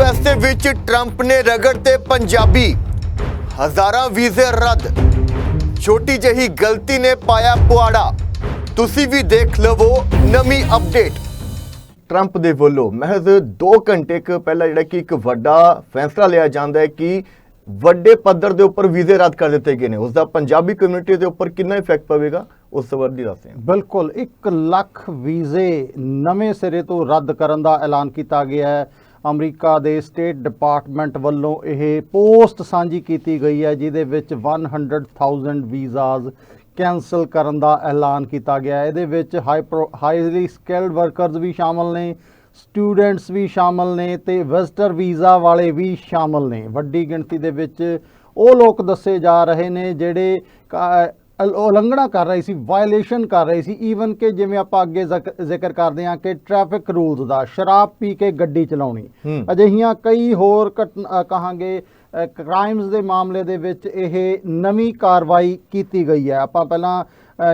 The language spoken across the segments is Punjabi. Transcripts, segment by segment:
ਯੂਐਸ ਦੇ ਵਿੱਚ ਟਰੰਪ ਨੇ ਰਗੜ ਤੇ ਪੰਜਾਬੀ ਹਜ਼ਾਰਾਂ ਵੀਜ਼ੇ ਰੱਦ। ਛੋਟੀ ਜਿਹੀ ਗਲਤੀ ਨੇ ਪਾਇਆ ਪੁਆੜਾ। ਤੁਸੀਂ ਵੀ ਦੇਖ ਲਵੋ ਨਵੀਂ ਅਪਡੇਟ। ਟਰੰਪ ਦੇ ਵੱਲੋਂ ਮਹਿਜ਼ 2 ਘੰਟੇ ਕੁ ਪਹਿਲਾਂ ਜਿਹੜਾ ਕਿ ਇੱਕ ਵੱਡਾ ਫੈਸਲਾ ਲਿਆ ਜਾਂਦਾ ਹੈ ਕਿ ਵੱਡੇ ਪੱਧਰ ਦੇ ਉੱਪਰ ਵੀਜ਼ੇ ਰੱਦ ਕਰ ਦਿੱਤੇ ਗਏ ਨੇ। ਉਸ ਦਾ ਪੰਜਾਬੀ ਕਮਿਊਨਿਟੀ ਦੇ ਉੱਪਰ ਕਿੰਨਾ ਇਫੈਕਟ ਪਵੇਗਾ, ਉਸ ਸੰਬੰਧੀ ਦੱਸਦੇ ਹਾਂ ਬਿਲਕੁਲ 1 ਲੱਖ ਵੀਜ਼ੇ ਨਵੇਂ ਸਿਰੇ ਤੋਂ ਰੱਦ ਕਰਨ ਦਾ ਐਲਾਨ ਕੀਤਾ ਗਿਆ ਹੈ। ਅਮਰੀਕਾ ਦੇ ਸਟੇਟ ਡਿਪਾਰਟਮੈਂਟ ਵੱਲੋਂ ਇਹ ਪੋਸਟ ਸਾਂਝੀ ਕੀਤੀ ਗਈ ਹੈ, ਜਿਹਦੇ ਵਿੱਚ 100000 ਵੀਜ਼ਾਜ਼ ਕੈਨਸਲ ਕਰਨ ਦਾ ਐਲਾਨ ਕੀਤਾ ਗਿਆ ਹੈ। ਇਹਦੇ ਵਿੱਚ ਹਾਈਲੀ ਸਕਿਲਡ ਵਰਕਰਸ ਵੀ ਸ਼ਾਮਲ ਨੇ, ਸਟੂਡੈਂਟਸ ਵੀ ਸ਼ਾਮਲ ਨੇ ਤੇ ਵਿਜ਼ਟਰ ਵੀਜ਼ਾ ਵਾਲੇ ਵੀ ਸ਼ਾਮਲ ਨੇ। ਵੱਡੀ ਗਿਣਤੀ ਦੇ ਵਿੱਚ ਉਹ ਲੋਕ ਦੱਸੇ ਜਾ ਰਹੇ ਨੇ ਜਿਹੜੇ ਕਾ- ਉਲੰਘਣਾ ਕਰ ਰਹੀ ਸੀ ਵਾਇਲੇਸ਼ਨ ਕਰ ਰਹੀ ਸੀ ਈਵਨ ਕਿ ਜਿਵੇਂ ਆਪਾਂ ਅੱਗੇ ਜ਼ਿਕ- ਜ਼ਿਕਰ ਕਰਦੇ ਹਾਂ ਕਿ ਟ੍ਰੈਫਿਕ ਰੂਲਸ ਦਾ ਸ਼ਰਾਬ ਪੀ ਕੇ ਗੱਡੀ ਚਲਾਉਣੀ। ਅਜਿਹੀਆਂ ਕਈ ਹੋਰ ਕਹਾਂਗੇ ਕ੍ਰਾਈਮਸ ਦੇ ਮਾਮਲੇ ਦੇ ਵਿੱਚ ਇਹ ਨਵੀਂ ਕਾਰਵਾਈ ਕੀਤੀ ਗਈ ਹੈ ਆਪਾਂ ਪਹਿਲਾਂ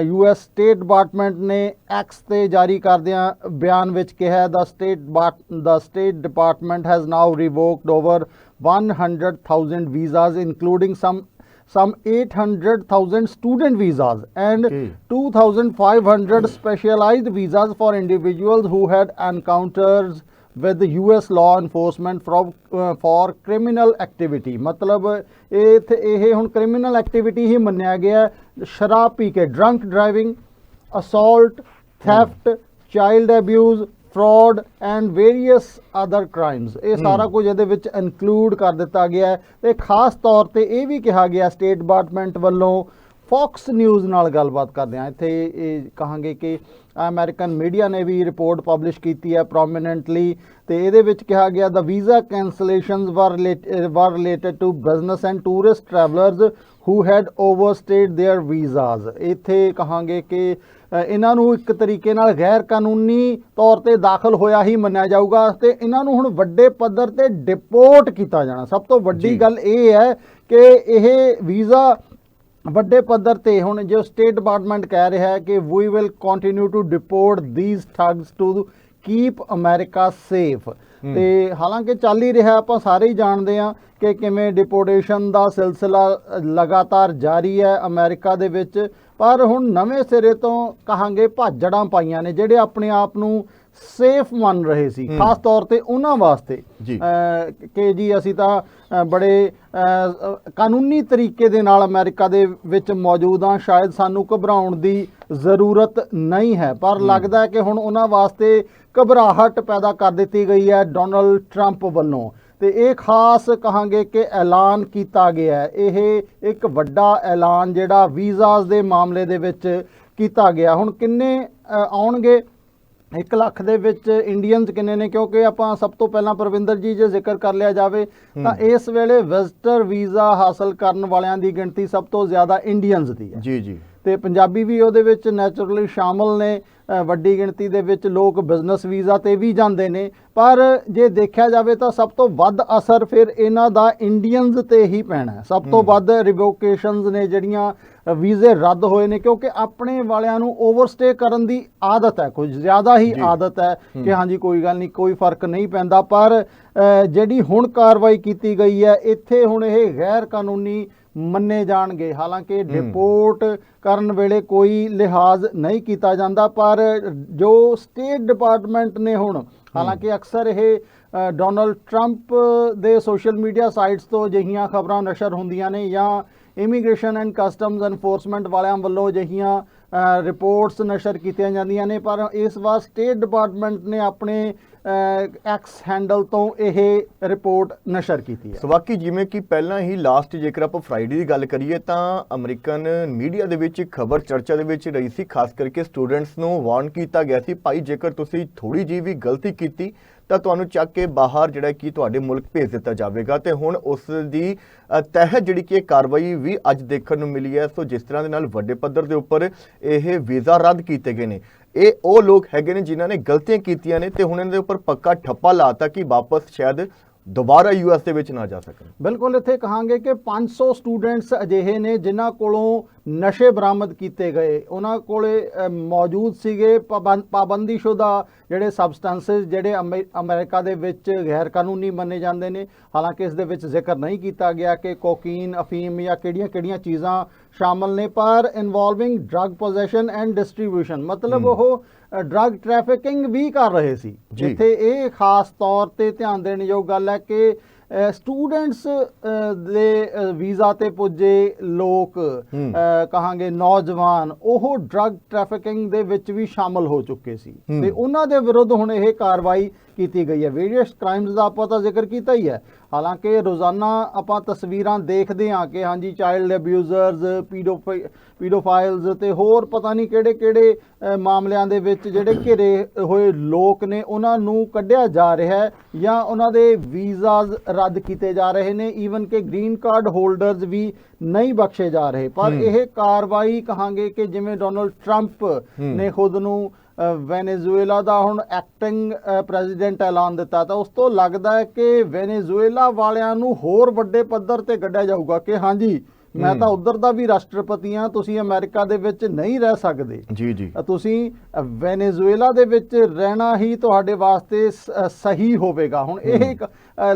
ਯੂਐਸ ਸਟੇਟ ਡਿਪਾਰਟਮੈਂਟ ਨੇ ਐਕਸ ਤੇ ਜਾਰੀ ਕਰਦਿਆਂ ਬਿਆਨ ਵਿੱਚ ਕਿਹਾ ਦਾ state the state department has now revoked over 100000 visas including some some 800,000 student visas and Okay. 2,500 specialized visas for individuals who had encounters with the US law enforcement from uh, for criminal activity ਮਤਲਬ ਇਹ ਇਹ ਹੁਣ criminal activity ਹੀ ਮੰਨਿਆ ਗਿਆ। ਸ਼ਰਾਬ ਪੀ ਕੇ drunk driving assault theft child abuse fraud and various other crimes. ਇਹ ਸਾਰਾ ਕੁਝ ਇਹਦੇ ਵਿੱਚ ਇਨਕਲੂਡ ਕਰ ਦਿੱਤਾ ਗਿਆ ਹੈ ਤੇ ਖਾਸ ਤੌਰ ਤੇ ਇਹ ਵੀ ਕਿਹਾ ਗਿਆ ਸਟੇਟ ਡਿਪਾਰਟਮੈਂਟ ਵੱਲੋਂ ਫੌਕਸ ਨਿਊਜ਼ ਨਾਲ ਗੱਲਬਾਤ ਕਰਦੇ ਹਾਂ ਇੱਥੇ ਇਹ ਕਹਾਂਗੇ ਕਿ ਅਮਰੀਕਨ ਮੀਡੀਆ ਨੇ ਵੀ ਰਿਪੋਰਟ ਪਬਲਿਸ਼ ਕੀਤੀ ਹੈ ਪ੍ਰੋਮਿਨੈਂਟਲੀ ਤੇ ਇਹਦੇ ਵਿੱਚ ਕਿਹਾ ਗਿਆ ਦਾ visa cancellations were were related to business and tourist travellers who had overstayed their visas ਇੱਥੇ ਕਹਾਂਗੇ ਕਿ ਅ, ਇਹਨਾਂ ਨੂੰ ਇੱਕ ਤਰੀਕੇ ਨਾਲ ਗੈਰ ਕਾਨੂੰਨੀ ਤੌਰ ਤੇ ਦਾਖਲ ਹੋਇਆ ਹੀ ਮੰਨਿਆ ਜਾਊਗਾ ਤੇ ਇਹਨਾਂ ਨੂੰ ਹੁਣ ਵੱਡੇ ਪੱਧਰ ਤੇ ਡਿਪੋਰਟ ਕੀਤਾ ਜਾਣਾ ਸਭ ਤੋਂ ਵੱਡੀ ਜੀ। ਗੱਲ ਇਹ ਹੈ ਕਿ ਇਹ ਵੀਜ਼ਾ ਵੱਡੇ ਪੱਧਰ ਤੇ ਹੁਣ ਜੋ ਸਟੇਟ ਡਿਪਾਰਟਮੈਂਟ ਕਹਿ ਰਿਹਾ ਹੈ ਕਿ we will continue to deport these thugs to keep America safe ਤੇ ਹਾਲਾਂਕਿ ਚੱਲ ਹੀ ਰਿਹਾ ਆਪਾਂ ਸਾਰੇ ਹੀ ਜਾਣਦੇ ਹਾਂ ਕਿ ਕਿਵੇਂ ਡਿਪੋਰਟੇਸ਼ਨ ਦਾ ਸਿਲਸਿਲਾ ਲਗਾਤਾਰ ਜਾਰੀ ਹੈ ਅਮਰੀਕਾ ਦੇ ਵਿੱਚ। ਪਰ ਹੁਣ ਨਵੇਂ ਸਿਰੇ ਤੋਂ ਕਹਾਂਗੇ ਭਾਜੜਾਂ ਪਾਈਆਂ ਨੇ ਜਿਹੜੇ ਆਪਣੇ ਆਪ ਨੂੰ ਸੇਫ ਮੰਨ ਰਹੇ ਸੀ। ਖਾਸ ਤੌਰ ਤੇ ਉਹਨਾਂ ਵਾਸਤੇ। ਕਿ ਜੀ ਅਸੀਂ ਤਾਂ ਬੜੇ ਕਾਨੂੰਨੀ ਤਰੀਕੇ ਦੇ ਨਾਲ ਅਮਰੀਕਾ ਦੇ ਵਿੱਚ ਮੌਜੂਦ ਹਾਂ ਸ਼ਾਇਦ ਸਾਨੂੰ ਘਬਰਾਉਣ ਦੀ ਜ਼ਰੂਰਤ ਨਹੀਂ ਹੈ। ਪਰ ਲੱਗਦਾ ਹੈ ਕਿ ਹੁਣ ਉਹਨਾਂ ਵਾਸਤੇ ਘਬਰਾਹਟ ਪੈਦਾ ਕਰ ਦਿੱਤੀ ਗਈ ਹੈ ਡੋਨਲਡ ਟਰੰਪ ਵੱਲੋਂ। ਤੇ ਇਹ ਖਾਸ ਕਹਾਂਗੇ ਕਿ ਐਲਾਨ ਕੀਤਾ ਗਿਆ ਇਹ ਇੱਕ ਵੱਡਾ ਐਲਾਨ ਜਿਹੜਾ ਵੀਜ਼ਾਸ ਦੇ ਮਾਮਲੇ ਦੇ ਵਿੱਚ ਕੀਤਾ ਗਿਆ। ਹੁਣ ਕਿੰਨੇ ਆਉਣਗੇ? 1 ਲੱਖ ਦੇ ਵਿੱਚ ਇੰਡੀਅਨਸ ਕਿੰਨੇ ਨੇ? ਕਿਉਂਕਿ ਆਪਾਂ ਸਭ ਤੋਂ ਪਹਿਲਾਂ ਪ੍ਰਵਿੰਦਰ ਜੀ ਜੇ ਜ਼ਿਕਰ ਕਰ ਲਿਆ ਜਾਵੇ ਤਾਂ ਇਸ ਵੇਲੇ ਵਿਜ਼ਟਰ ਵੀਜ਼ਾ ਹਾਸਲ ਕਰਨ ਵਾਲਿਆਂ ਦੀ ਗਿਣਤੀ ਸਭ ਤੋਂ ਜ਼ਿਆਦਾ ਇੰਡੀਅਨਸ ਦੀ ਹੈ। ਜੀ ਜੀ। ਤੇ ਪੰਜਾਬੀ ਵੀ ਉਹਦੇ ਵਿੱਚ ਨੈਚੁਰਲੀ ਸ਼ਾਮਲ ਨੇ ਵੱਡੀ ਗਿਣਤੀ ਦੇ ਵਿੱਚ ਲੋਕ ਬਿਜ਼ਨਸ ਵੀਜ਼ਾ ਤੇ ਵੀ ਜਾਂਦੇ ਨੇ। ਪਰ ਜੇ ਦੇਖਿਆ ਜਾਵੇ ਤਾਂ ਸਭ ਤੋਂ ਵੱਧ ਅਸਰ ਫਿਰ ਇਹਨਾਂ ਦਾ ਇੰਡੀਅਨਸ ਤੇ ਹੀ ਪੈਣਾ ਹੈ। ਸਭ ਤੋਂ ਵੱਧ ਰਿਵੋਕੇਸ਼ਨਸ ਨੇ ਜਿਹੜੀਆਂ ਵੀਜ਼ੇ ਰੱਦ ਹੋਏ ਨੇ ਕਿਉਂਕਿ ਆਪਣੇ ਵਾਲਿਆਂ ਨੂੰ ਓਵਰਸਟੇ ਕਰਨ ਦੀ ਆਦਤ ਹੈ ਕੁਝ ਜ਼ਿਆਦਾ ਹੀ। ਆਦਤ ਹੈ ਕਿ ਹਾਂਜੀ ਕੋਈ ਗੱਲ ਨਹੀਂ ਕੋਈ ਫ਼ਰਕ ਨਹੀਂ ਪੈਂਦਾ ਪਰ ਜਿਹੜੀ ਹੁਣ ਕਾਰਵਾਈ ਕੀਤੀ ਗਈ ਹੈ ਇੱਥੇ ਹੁਣ ਇਹ ਗੈਰ ਕਾਨੂੰਨੀ ਮੰਨੇ ਜਾਣਗੇ। ਹਾਲਾਂਕਿ ਡਿਪੋਰਟ ਕਰਨ ਵੇਲੇ ਕੋਈ ਲਿਹਾਜ਼ ਨਹੀਂ ਕੀਤਾ ਜਾਂਦਾ ਪਰ ਜੋ ਸਟੇਟ ਡਿਪਾਰਟਮੈਂਟ ਨੇ ਹੁਣ ਹਾਲਾਂਕਿ ਅਕਸਰ ਇਹ ਡੋਨਲਡ ਟਰੰਪ ਦੇ ਸੋਸ਼ਲ ਮੀਡੀਆ ਸਾਈਟਸ ਤੋਂ ਅਜਿਹੀਆਂ ਖਬਰਾਂ ਨਸ਼ਰ ਹੁੰਦੀਆਂ ਨੇ ਜਾਂ ਇਮੀਗ੍ਰੇਸ਼ਨ ਐਂਡ ਕਸਟਮਸ ਐਨਫੋਰਸਮੈਂਟ ਵਾਲਿਆਂ ਵੱਲੋਂ ਅਜਿਹੀਆਂ ਰਿਪੋਰਟਸ ਨਸ਼ਰ ਕੀਤੀਆਂ ਜਾਂਦੀਆਂ ਨੇ, ਪਰ ਇਸ ਵਾਰ ਸਟੇਟ ਡਿਪਾਰਟਮੈਂਟ ਨੇ ਆਪਣੇ ਐਕਸ ਹੈਂਡਲ ਤੋਂ ਇਹ ਰਿਪੋਰਟ ਨਸ਼ਰ ਕੀਤੀ ਹੈ। ਸੋ ਬਾਕੀ ਜਿਵੇਂ ਕਿ ਪਹਿਲਾਂ ਹੀ ਲਾਸਟ ਜੇਕਰ ਆਪਾਂ ਫਰਾਈਡੇ ਦੀ ਗੱਲ ਕਰੀਏ ਤਾਂ ਅਮਰੀਕਨ ਮੀਡੀਆ ਦੇ ਵਿੱਚ ਖਬਰ ਚਰਚਾ ਦੇ ਵਿੱਚ ਰਹੀ ਸੀ ਖਾਸ ਕਰਕੇ ਸਟੂਡੈਂਟਸ ਨੂੰ ਵਾਰਨ ਕੀਤਾ ਗਿਆ ਸੀ ਭਾਈ ਜੇਕਰ ਤੁਸੀਂ ਥੋੜੀ ਜਿਹੀ ਵੀ ਗਲਤੀ ਕੀਤੀ ਤਾਂ ਤੁਹਾਨੂੰ ਚੱਕ ਕੇ ਬਾਹਰ ਜਿਹੜਾ ਕਿ ਤੁਹਾਡੇ ਮੁਲਕ ਭੇਜ ਦਿੱਤਾ ਜਾਵੇਗਾ। ਤੇ ਹੁਣ ਉਸ ਦੀ ਅ, ਤਹਿਤ ਜਿਹੜੀ ਕਿ ਇਹ ਕਾਰਵਾਈ ਵੀ ਅੱਜ ਦੇਖਣ ਨੂੰ ਮਿਲੀ ਹੈ। ਸੋ ਜਿਸ ਤਰ੍ਹਾਂ ਦੇ ਨਾਲ ਵੱਡੇ ਪੱਧਰ ਦੇ ਉੱਪਰ ਇਹ ਵੀਜ਼ਾ ਰੱਦ ਕੀਤੇ ਗਏ ਨੇ। ਇਹ ਉਹ ਲੋਕ ਹੈਗੇ ਨੇ ਜਿਨ੍ਹਾਂ ਨੇ ਗਲਤੀਆਂ ਕੀਤੀਆਂ ਨੇ ਤੇ ਹੁਣ ਇਹਨਾਂ ਦੇ ਉੱਪਰ ਪੱਕਾ ਠੱਪਾ ਲਾਤਾ ਕਿ ਵਾਪਸ ਸ਼ਾਇਦ ਦੁਬਾਰਾ ਯੂਐਸ ਦੇ ਵਿੱਚ ਨਾ ਜਾ ਸਕਣ। ਬਿਲਕੁਲ ਇੱਥੇ ਕਹਾਂਗੇ ਕਿ 500 ਸਟੂਡੈਂਟਸ ਅਜਿਹੇ ਨੇ ਜਿਨ੍ਹਾਂ ਕੋਲੋਂ ਨਸ਼ੇ ਬਰਾਮਦ ਕੀਤੇ ਗਏ। ਉਹਨਾਂ ਕੋਲੇ ਮੌਜੂਦ ਸੀਗੇ ਪਾਬੰ- ਪਾਬੰਦੀਸ਼ੁਦਾ ਜਿਹੜੇ ਸਬਸਟੈਂਸਸ ਜਿਹੜੇ ਅਮੇ- ਅਮਰੀਕਾ ਦੇ ਵਿੱਚ ਗੈਰ ਕਾਨੂੰਨੀ ਮੰਨੇ ਜਾਂਦੇ ਨੇ। ਹਾਲਾਂਕਿ ਇਸ ਦੇ ਵਿੱਚ ਜ਼ਿਕਰ ਨਹੀਂ ਕੀਤਾ ਗਿਆ ਕਿ ਕੋਕੀਨ, ਅਫੀਮ ਜਾਂ ਕਿਹੜੀਆਂ-ਕਿਹੜੀਆਂ ਚੀਜ਼ਾਂ ਸ਼ਾਮਲ ਨੇ ਪਰ involving drug possession and distribution ਮਤਲਬ ਉਹ ਡਰੱਗ ਟ੍ਰੈਫਿਕਿੰਗ ਵੀ ਕਰ ਰਹੇ ਸੀ ਜੀ। ਇੱਥੇ ਇਹ ਖਾਸ ਤੌਰ ਤੇ ਧਿਆਨ ਦੇਣ ਯੋਗ ਗੱਲ ਹੈ ਕਿ ਸਟੂਡੈਂਟਸ ਦੇ ਵੀਜ਼ਾ ਤੇ ਪੁੱਜੇ ਲੋਕ ਕਹਾਂਗੇ ਨੌਜਵਾਨ ਉਹ ਡਰੱਗ ਟ੍ਰੈਫਿਕਿੰਗ ਦੇ ਵਿੱਚ ਵੀ ਸ਼ਾਮਲ ਹੋ ਚੁੱਕੇ ਸੀ। ਤੇ ਉਹਨਾਂ ਦੇ ਵਿਰੁੱਧ ਹੁਣ ਇਹ ਕਾਰਵਾਈ ਕੀਤੀ ਗਈ ਹੈ ਵੇਰੀਅਸ ਕ੍ਰਾਈਮਸ ਦਾ ਆਪਾਂ ਤਾਂ ਜ਼ਿਕਰ ਕੀਤਾ ਹੀ ਹੈ ਹਾਲਾਂਕਿ ਰੋਜ਼ਾਨਾ ਆਪਾਂ ਤਸਵੀਰਾਂ ਦੇਖਦੇ ਹਾਂ ਕਿ ਹਾਂਜੀ ਚਾਈਲਡ ਅਬਿਊਜ਼ਰਸ ਪੀਡੋਫਾਈਲਸ ਤੇ ਹੋਰ ਪਤਾ ਨਹੀਂ ਕਿਹੜੇ ਕਿਹੜੇ ਅ, ਮਾਮਲਿਆਂ ਦੇ ਵਿੱਚ ਜਿਹੜੇ ਘਿਰੇ ਹੋਏ ਲੋਕ ਨੇ ਉਹਨਾਂ ਨੂੰ ਕੱਢਿਆ ਜਾ ਰਿਹਾ ਹੈ ਜਾਂ ਉਹਨਾਂ ਦੇ ਵੀਜ਼ਾਸ ਰੱਦ ਕੀਤੇ ਜਾ ਰਹੇ ਨੇ ਈਵਨ ਕਿ ਗ੍ਰੀਨ ਕਾਰਡ ਹੋਲਡਰਸ ਵੀ ਨਹੀਂ ਬਖਸ਼ੇ ਜਾ ਰਹੇ ਪਰ। ਇਹ ਕਾਰਵਾਈ ਕਹਾਂਗੇ ਕਿ ਜਿਵੇਂ ਡੋਨਲਡ ਟਰੰਪ। ਨੇ ਖੁਦ ਨੂੰ ਵੈਨੇਜ਼ੁਏਲਾ ਦਾ ਹੁਣ ਐਕਟਿੰਗ ਪ੍ਰੈਜ਼ੀਡੈਂਟ ਐਲਾਨ ਦਿੱਤਾ। ਤਾਂ ਉਸ ਤੋਂ ਲੱਗਦਾ ਹੈ ਕਿ ਵੈਨੇਜ਼ੁਏਲਾ ਵਾਲਿਆਂ ਨੂੰ ਹੋਰ ਵੱਡੇ ਪੱਧਰ ਤੇ ਕੱਢਿਆ ਜਾਊਗਾ ਕਿ ਹਾਂਜੀ ਮੈਂ। ਤਾਂ ਉਧਰ ਦਾ ਵੀ ਰਾਸ਼ਟਰਪਤੀ ਹਾਂ ਤੁਸੀਂ ਅਮਰੀਕਾ ਦੇ ਵਿੱਚ ਨਹੀਂ ਰਹਿ ਸਕਦੇ। ਜੀ ਜੀ। ਤੁਸੀਂ ਵੈਨੇਜ਼ੁਏਲਾ ਦੇ ਵਿੱਚ ਰਹਿਣਾ ਹੀ ਤੁਹਾਡੇ ਵਾਸਤੇ ਸਹੀ ਹੋਵੇਗਾ। ਹੁਣ ਇਹ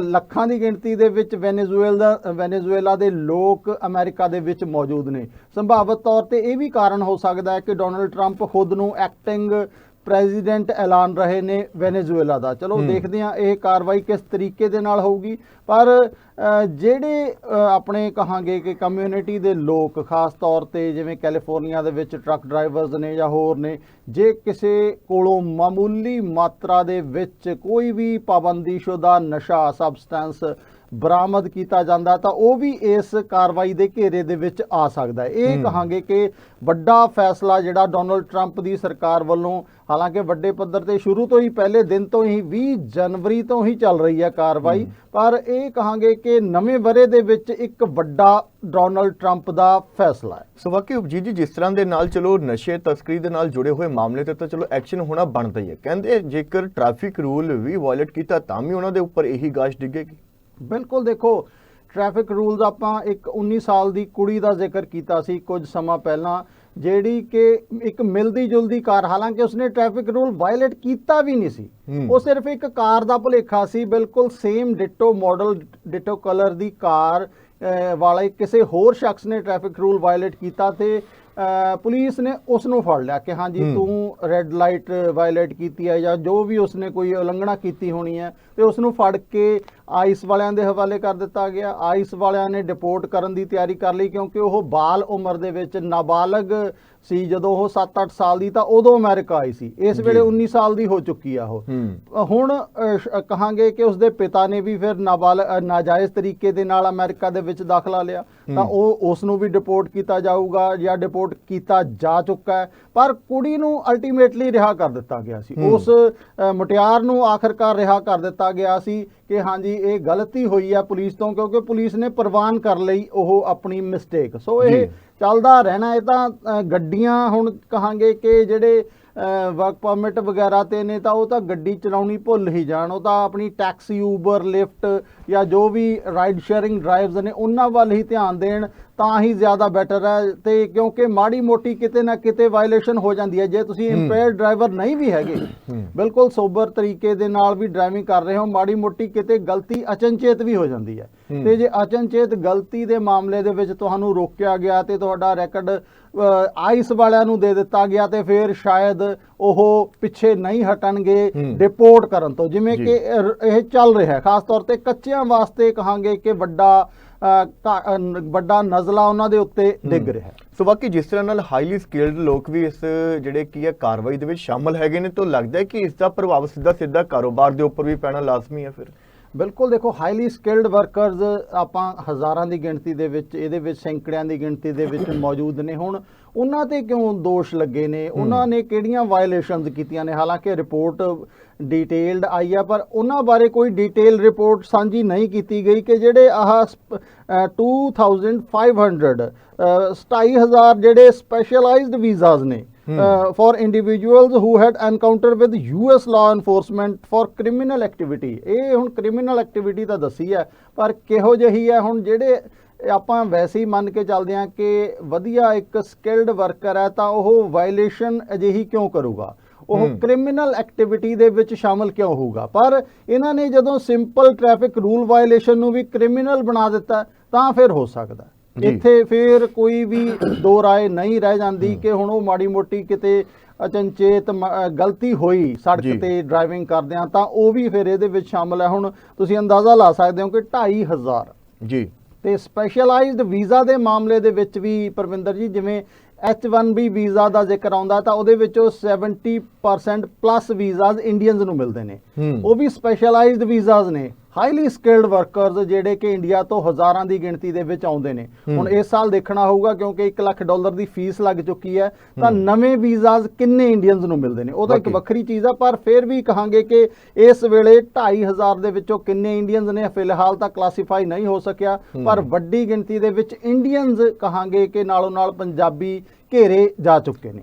ਲੱਖਾਂ ਦੀ ਗਿਣਤੀ ਦੇ ਵਿੱਚ ਵੈਨੇਜ਼ੁਏਲਾ ਵੈਨੇਜ਼ੁਏਲਾ ਦੇ ਲੋਕ ਅਮਰੀਕਾ ਦੇ ਵਿੱਚ ਮੌਜੂਦ ਨੇ। ਸੰਭਾਵਤ ਤੌਰ ਤੇ ਇਹ ਵੀ ਕਾਰਨ ਹੋ ਸਕਦਾ ਹੈ ਕਿ ਡੋਨਲਡ ਟਰੰਪ ਖੁਦ ਨੂੰ ਐਕਟਿੰਗ ਪ੍ਰੈਜ਼ੀਡੈਂਟ ਐਲਾਨ ਰਹੇ ਨੇ ਵੈਨੇਜ਼ੁਏਲਾ ਦਾ ਚਲੋ। ਦੇਖਦੇ ਹਾਂ ਇਹ ਕਾਰਵਾਈ ਕਿਸ ਤਰੀਕੇ ਦੇ ਨਾਲ ਹੋਊਗੀ ਪਰ ਜਿਹੜੇ ਆਪਣੇ ਕਹਾਂਗੇ ਕਿ ਕਮਿਊਨਿਟੀ ਦੇ ਲੋਕ ਖਾਸ ਤੌਰ ਤੇ ਜਿਵੇਂ ਕੈਲੀਫੋਰਨੀਆ ਦੇ ਵਿੱਚ ਟਰੱਕ ਡਰਾਈਵਰਸ ਨੇ ਜਾਂ ਹੋਰ ਨੇ ਜੇ ਕਿਸੇ ਕੋਲੋਂ ਮਾਮੂਲੀ ਮਾਤਰਾ ਦੇ ਵਿੱਚ ਕੋਈ ਵੀ ਪਾਬੰਦੀਸ਼ੁਦਾ ਨਸ਼ਾ ਸਬਸਟੈਂਸ ਬਰਾਮਦ ਕੀਤਾ ਜਾਂਦਾ ਤਾਂ ਉਹ ਵੀ ਇਸ ਕਾਰਵਾਈ ਦੇ ਘੇਰੇ ਦੇ ਵਿੱਚ ਆ ਸਕਦਾ ਹੈ। ਇਹ। ਕਹਾਂਗੇ ਕਿ ਵੱਡਾ ਫੈਸਲਾ ਜਿਹੜਾ ਡੋਨਲਡ ਟਰੰਪ ਦੀ ਸਰਕਾਰ ਵੱਲੋਂ ਹਾਲਾਂਕਿ ਵੱਡੇ ਪੱਧਰ ਤੇ ਸ਼ੁਰੂ ਤੋਂ ਹੀ ਪਹਿਲੇ ਦਿਨ ਤੋਂ ਹੀ 20 ਜਨਵਰੀ ਤੋਂ ਹੀ ਚੱਲ ਰਹੀ ਹੈ ਕਾਰਵਾਈ ਪਰ ਇਹ ਕਹਾਂਗੇ ਕਿ ਨਵੇਂ ਬਰੇ ਦੇ ਵਿੱਚ ਇੱਕ ਵੱਡਾ ਡੋਨਲਡ ਟਰੰਪ ਦਾ ਫੈਸਲਾ ਹੈ। ਸੋ ਵਾਕਈ ਜੀ ਜੀ ਜਿਸ ਤਰ੍ਹਾਂ ਦੇ ਨਾਲ ਚਲੋ ਨਸ਼ੇ ਤਸਕਰੀ ਦੇ ਨਾਲ ਜੁੜੇ ਹੋਏ ਮਾਮਲੇ ਤੇ ਤਾਂ ਚਲੋ ਐਕਸ਼ਨ ਹੋਣਾ ਬਣਦਾ ਹੀ ਹੈ। ਕਹਿੰਦੇ ਜੇਕਰ ਟ੍ਰੈਫਿਕ ਰੂਲ ਵੀ ਵਾਇਲੇਟ ਕੀਤਾ ਤਾਂ ਵੀ ਉਹਨਾਂ ਦੇ ਉੱਪਰ ਇਹੀ ਗਾਸ਼ ਡਿੱਗੇਗੀ। ਬਿਲਕੁਲ ਦੇਖੋ ਟ੍ਰੈਫਿਕ ਰੂਲਸ ਆਪਾਂ ਇੱਕ 19 ਸਾਲ ਦੀ ਕੁੜੀ ਦਾ ਜ਼ਿਕਰ ਕੀਤਾ ਸੀ ਕੁਝ ਸਮਾਂ ਪਹਿਲਾਂ ਜਿਹੜੀ ਕਿ ਇੱਕ ਮਿਲਦੀ ਜੁਲਦੀ ਕਾਰ ਹਾਲਾਂਕਿ ਉਸਨੇ ਟ੍ਰੈਫਿਕ ਰੂਲ ਵਾਇਲੇਟ ਕੀਤਾ ਵੀ ਨਹੀਂ ਸੀ। ਉਹ ਸਿਰਫ ਇੱਕ ਕਾਰ ਦਾ ਭੁਲੇਖਾ ਸੀ ਬਿਲਕੁਲ same ditto model ditto colour ਦੀ ਕਾਰ ਵਾਲਾ ਕਿਸੇ ਹੋਰ ਸ਼ਖਸ ਨੇ ਟ੍ਰੈਫਿਕ ਰੂਲ ਵਾਇਲੇਟ ਕੀਤਾ ਤੇ ਪੁਲਿਸ ਨੇ ਉਸ ਨੂੰ ਫੜ ਲਿਆ ਕਿ ਹਾਂਜੀ। ਤੂੰ ਰੈੱਡ ਲਾਈਟ ਵਾਇਲੇਟ ਕੀਤੀ ਹੈ ਜਾਂ ਜੋ ਵੀ ਉਸਨੇ ਕੋਈ ਉਲੰਘਣਾ ਕੀਤੀ ਹੋਣੀ ਹੈ ਤੇ ਉਸ ਨੂੰ ਫੜ ਕੇ ਆਈਸ ਵਾਲਿਆਂ ਦੇ ਹਵਾਲੇ ਕਰ ਦਿੱਤਾ ਗਿਆ ਆਈਸ ਵਾਲਿਆਂ ਨੇ ਡਿਪੋਰਟ ਕਰਨ ਦੀ ਤਿਆਰੀ ਕਰ ਲਈ ਕਿਉਂਕਿ ਉਹ ਬਾਲ ਉਮਰ ਦੇ ਵਿੱਚ ਨਾਬਾਲਗ ਸੀ ਜਦੋਂ ਉਹ 7-8 ਸਾਲ ਦੀ ਤਾਂ ਉਦੋਂ ਅਮਰੀਕਾ ਆਈ ਸੀ ਇਸ। ਵੇਲੇ 19 ਸਾਲ ਦੀ ਹੋ ਚੁੱਕੀ ਆ ਉਹ ਹੁਣ ਕਹਾਂਗੇ ਕਿ ਉਸਦੇ ਪਿਤਾ ਨੇ ਵੀ ਫਿਰ ਨਾਬਾਲ ਅ, ਨਾਜਾਇਜ਼ ਤਰੀਕੇ ਦੇ ਨਾਲ ਅਮਰੀਕਾ ਦੇ ਵਿੱਚ ਦਾਖਲਾ ਲਿਆ ਤਾਂ। ਉਹ ਉਸ ਨੂੰ ਵੀ ਡਿਪੋਰਟ ਕੀਤਾ ਜਾਊਗਾ ਜਾਂ ਡਿਪੋਰਟ ਕੀਤਾ ਜਾ ਚੁੱਕਾ ਹੈ ਪਰ ਕੁੜੀ ਨੂੰ ਅਲਟੀਮੇਟਲੀ ਰਿਹਾ ਕਰ ਦਿੱਤਾ ਗਿਆ ਸੀ। ਉਸ ਮੁਟਿਆਰ ਨੂੰ ਆਖਰਕਾਰ ਰਿਹਾ ਕਰ ਦਿੱਤਾ ਗਿਆ ਸੀ ਕਿ ਹਾਂਜੀ ਇਹ ਗਲਤੀ ਹੋਈ ਹੈ ਪੁਲਿਸ ਤੋਂ ਕਿਉਂਕਿ ਪੁਲਿਸ ਨੇ ਪ੍ਰਵਾਨ ਕਰ ਲਈ ਉਹ ਆਪਣੀ ਮਿਸਟੇਕ ਸੋ ਇਹ। ਚੱਲਦਾ ਰਹਿਣਾ ਇਹ ਤਾਂ ਗੱਡੀਆਂ ਹੁਣ ਕਹਾਂਗੇ ਕਿ ਜਿਹੜੇ ਵਰਕ ਪਰਮਿਟ ਵਗੈਰਾ ਤੇ ਨੇ ਤਾਂ ਉਹ ਤਾਂ ਗੱਡੀ ਚਲਾਉਣੀ ਭੁੱਲ ਹੀ ਜਾਣ ਉਹ ਤਾਂ ਆਪਣੀ ਟੈਕਸੀ ਊਬਰ ਲਿਫਟ ਜਾਂ ਜੋ ਵੀ ਰਾਈਡ ਸ਼ੇਅਰਿੰਗ ਡਰਾਈਵਸ ਨੇ ਉਹਨਾਂ ਵੱਲ ਹੀ ਧਿਆਨ ਦੇਣ ਤਾਂ ਹੀ ਜ਼ਿਆਦਾ ਬੈਟਰ ਹੈ ਤੇ ਕਿਉਂਕਿ ਮਾੜੀ ਮੋਟੀ ਕਿਤੇ ਨਾ ਕਿਤੇ ਵਾਇਲੇਸ਼ਨ ਹੋ ਜਾਂਦੀ ਹੈ ਜੇ ਤੁਸੀਂ। ਇੰਪੇਅਰਡ ਡਰਾਈਵਰ ਨਹੀਂ ਵੀ ਹੈਗੇ। ਬਿਲਕੁਲ ਸੋਬਰ ਤਰੀਕੇ ਦੇ ਨਾਲ ਵੀ ਡਰਾਈਵਿੰਗ ਕਰ ਰਹੇ ਹੋ ਮਾੜੀ ਮੋਟੀ ਕਿਤੇ ਗਲਤੀ ਅਚਨਚੇਤ ਵੀ ਹੋ ਜਾਂਦੀ ਹੈ। ਤੇ ਜੇ ਅਚਨਚੇਤ ਗਲਤੀ ਦੇ ਮਾਮਲੇ ਦੇ ਵਿੱਚ ਤੁਹਾਨੂੰ ਰੋਕਿਆ ਗਿਆ ਤੇ ਤੁਹਾਡਾ ਰੈਕਡ ਆਈਸ ਵਾਲਿਆਂ ਨੂੰ ਦੇ ਦਿੱਤਾ ਗਿਆ ਤੇ ਫਿਰ ਸ਼ਾਇਦ ਉਹ ਪਿੱਛੇ ਨਹੀਂ ਹਟਣਗੇ। ਰਿਪੋਰਟ ਕਰਨ ਤੋਂ ਜਿਵੇਂ। ਕਿ ਇਹ ਚੱਲ ਰਿਹਾ ਹੈ ਖਾਸ ਤੌਰ ਤੇ ਕੱਚਿਆਂ ਵਾਸਤੇ ਕਹਾਂਗੇ ਕਿ ਵੱਡਾ ਵੱਡਾ ਨਜ਼ਲਾ ਉਹਨਾਂ ਦੇ ਉੱਤੇ ਡਿੱਗ। ਰਿਹਾ ਹੈ ਸੋ ਬਾਕੀ ਜਿਸ ਤਰ੍ਹਾਂ ਨਾਲ ਹਾਈਲੀ ਸਕਿਲਡ ਲੋਕ ਵੀ ਇਸ ਜਿਹੜੇ ਕੀ ਹੈ ਕਾਰਵਾਈ ਦੇ ਵਿੱਚ ਸ਼ਾਮਲ ਹੈਗੇ ਨੇ ਤਾਂ ਲੱਗਦਾ ਹੈ ਕਿ ਇਸ ਦਾ ਪ੍ਰਭਾਵ ਸਿੱਧਾ ਸਿੱਧਾ ਕਾਰੋਬਾਰ ਦੇ ਉੱਪਰ ਵੀ ਪੈਣਾ ਲਾਜ਼ਮੀ ਹੈ ਫਿਰ ਬਿਲਕੁਲ ਦੇਖੋ ਹਾਈਲੀ ਸਕਿਲਡ ਵਰਕਰਸ ਆਪਾਂ ਹਜ਼ਾਰਾਂ ਦੀ ਗਿਣਤੀ ਦੇ ਵਿੱਚ ਇਹਦੇ ਵਿੱਚ ਸੈਂਕੜਿਆਂ ਦੀ ਗਿਣਤੀ ਦੇ ਵਿੱਚ ਮੌਜੂਦ ਨੇ ਹੁਣ। ਉਹਨਾਂ ਤੇ ਕਿਉਂ ਦੋਸ਼ ਲੱਗੇ ਨੇ? ਉਹਨਾਂ ਨੇ ਕਿਹੜੀਆਂ ਵਾਇਲੇਸ਼ਨਸ ਕੀਤੀਆਂ ਨੇ? ਹਾਲਾਂਕਿ ਰਿਪੋਰਟ ਡਿਟੇਲਡ ਆਈ ਆ ਪਰ ਉਹਨਾਂ ਬਾਰੇ ਕੋਈ ਡਿਟੇਲ ਰਿਪੋਰਟ ਸਾਂਝੀ ਨਹੀਂ ਕੀਤੀ ਗਈ ਕਿ ਜਿਹੜੇ ਆਹ ਸਪ- ਅ, 2500 ਅ, 27000 ਜਿਹੜੇ ਸਪੈਸ਼ਲਾਈਜ਼ਡ ਵੀਜ਼ਾਸ ਨੇ for individuals who had encounter with US law enforcement for criminal activity ਇਹ ਹੁਣ ਕ੍ਰਿਮੀਨਲ ਐਕਟੀਵਿਟੀ ਤਾਂ ਦੱਸੀ ਹੈ ਪਰ ਕਿਹੋ ਜਿਹੀ ਹੈ ਹੁਣ ਜਿਹੜੇ ਆਪਾਂ ਵੈਸੇ ਹੀ ਮੰਨ ਕੇ ਚੱਲਦੇ ਹਾਂ ਕਿ ਵਧੀਆ ਇੱਕ ਸਕਿਲਡ ਵਰਕਰ ਹੈ ਤਾਂ ਉਹ ਵਾਇਲੇਸ਼ਨ ਅਜਿਹੀ ਕਿਉਂ ਕਰੂਗਾ? ਉਹ ਕ੍ਰਿਮੀਨਲ ਐਕਟੀਵਿਟੀ ਦੇ ਵਿੱਚ ਸ਼ਾਮਲ ਕਿਉਂ ਹੋਊਗਾ? ਪਰ ਇਹਨਾਂ ਨੇ ਜਦੋਂ ਸਿੰਪਲ ਟ੍ਰੈਫਿਕ ਰੂਲ ਵਾਇਲੇਸ਼ਨ ਨੂੰ ਵੀ ਕ੍ਰਿਮੀਨਲ ਬਣਾ ਦਿੱਤਾ ਤਾਂ ਫਿਰ ਹੋ ਸਕਦਾ। ਇੱਥੇ ਫਿਰ ਕੋਈ ਵੀ ਦੋ ਰਾਏ ਨਹੀਂ ਰਹਿ ਜਾਂਦੀ ਕਿ ਹੁਣ ਉਹ ਮਾੜੀ ਮੋਟੀ ਕਿਤੇ ਅਚਨਚੇਤ ਗਲਤੀ ਹੋਈ। ਸੜਕ ਤੇ ਡਰਾਈਵਿੰਗ ਕਰਦਿਆਂ ਤਾਂ ਉਹ ਵੀ ਫਿਰ ਇਹਦੇ ਵਿੱਚ ਸ਼ਾਮਲ ਹੈ। ਹੁਣ ਤੁਸੀਂ ਅੰਦਾਜ਼ਾ ਲਾ ਸਕਦੇ ਹੋ ਕਿ 2500 ਜੀ। ਤੇ ਸਪੈਸ਼ਲਾਈਜ਼ਡ ਵੀਜ਼ਾ ਦੇ ਮਾਮਲੇ ਦੇ ਵਿੱਚ ਵੀ ਪਰਵਿੰਦਰ ਜੀ ਜਿਵੇਂ H1B ਵੀਜ਼ਾ ਦਾ ਜ਼ਿਕਰ ਆਉਂਦਾ ਤਾਂ ਉਹਦੇ ਵਿੱਚੋਂ 70% ਪਲੱਸ ਵੀਜ਼ਾਸ ਇੰਡੀਅਨਸ ਨੂੰ ਮਿਲਦੇ ਨੇ। ਉਹ ਵੀ ਸਪੈਸ਼ਲਾਈਜ਼ਡ ਵੀਜ਼ਾਸ ਨੇ। ਹਾਈਲੀ ਸਕਿਲਡ ਵਰਕਰਸ ਜਿਹੜੇ ਕਿ ਇੰਡੀਆ ਤੋਂ ਹਜ਼ਾਰਾਂ ਦੀ ਗਿਣਤੀ ਦੇ ਵਿੱਚ ਆਉਂਦੇ ਨੇ। ਹੁਣ ਇਸ ਸਾਲ ਦੇਖਣਾ ਹੋਊਗਾ ਕਿਉਂਕਿ 1 ਲੱਖ ਡਾਲਰ ਦੀ ਫੀਸ ਲੱਗ ਚੁੱਕੀ ਹੈ ਤਾਂ ਨਵੇਂ ਵੀਜ਼ਾਸ ਕਿੰਨੇ ਇੰਡੀਅਨਸ ਨੂੰ ਮਿਲਦੇ ਨੇ? ਉਹ ਤਾਂ ਇੱਕ। ਵੱਖਰੀ ਚੀਜ਼ ਆ ਪਰ ਫਿਰ ਵੀ ਕਹਾਂਗੇ ਕਿ ਇਸ ਵੇਲੇ 2500 ਦੇ ਵਿੱਚੋਂ ਕਿੰਨੇ ਇੰਡੀਅਨਸ ਨੇ? ਫਿਲਹਾਲ ਤਾਂ ਕਲਾਸੀਫਾਈ ਨਹੀਂ ਹੋ ਸਕਿਆ ਪਰ ਵੱਡੀ ਗਿਣਤੀ ਦੇ ਵਿੱਚ ਇੰਡੀਅਨਸ ਕਹਾਂਗੇ ਕਿ ਨਾਲੋਂ ਨਾਲ ਪੰਜਾਬੀ ਘੇਰੇ ਜਾ ਚੁੱਕੇ ਨੇ।